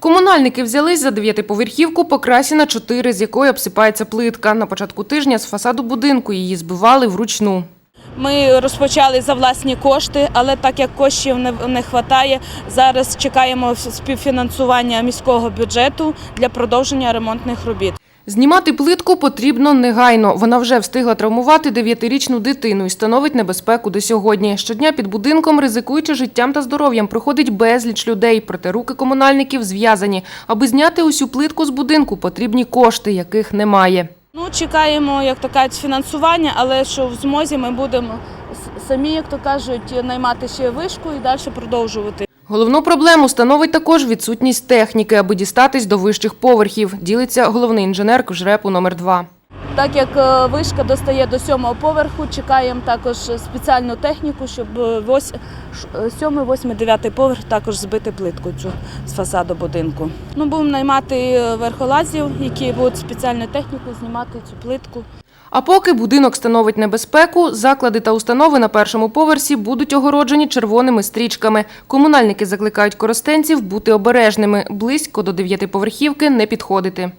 Комунальники взялись за дев'ятиповерхівку Покрасіна 4, з якої обсипається плитка. На початку тижня з фасаду будинку її збивали вручну. Ми розпочали за власні кошти, але так як коштів не вистачає, зараз чекаємо співфінансування міського бюджету для продовження ремонтних робіт. Знімати плитку потрібно негайно. Вона вже встигла травмувати дев'ятирічну дитину і становить небезпеку до сьогодні. Щодня під будинком, ризикуючи життям та здоров'ям, проходить безліч людей, проте руки комунальників зв'язані. Аби зняти усю плитку з будинку, потрібні кошти, яких немає. Ну, чекаємо, як то кажуть, фінансування, але що в змозі ми будемо самі, як то кажуть, наймати ще вишку і далі продовжувати. Головну проблему становить також відсутність техніки, аби дістатись до вищих поверхів, ділиться головний інженер КЖРЕПу номер 2 Так як е, вишка достає до сьомого поверху, чекаємо також спеціальну техніку, щоб е, е, сьомий, восьмий, дев'ятий поверх також збити плитку цю з фасаду будинку. Ну, будемо наймати верхолазів, які будуть спеціальною технікою знімати цю плитку. А поки будинок становить небезпеку, заклади та установи на першому поверсі будуть огороджені червоними стрічками. Комунальники закликають коростенців бути обережними, близько до дев'ятиповерхівки не підходити.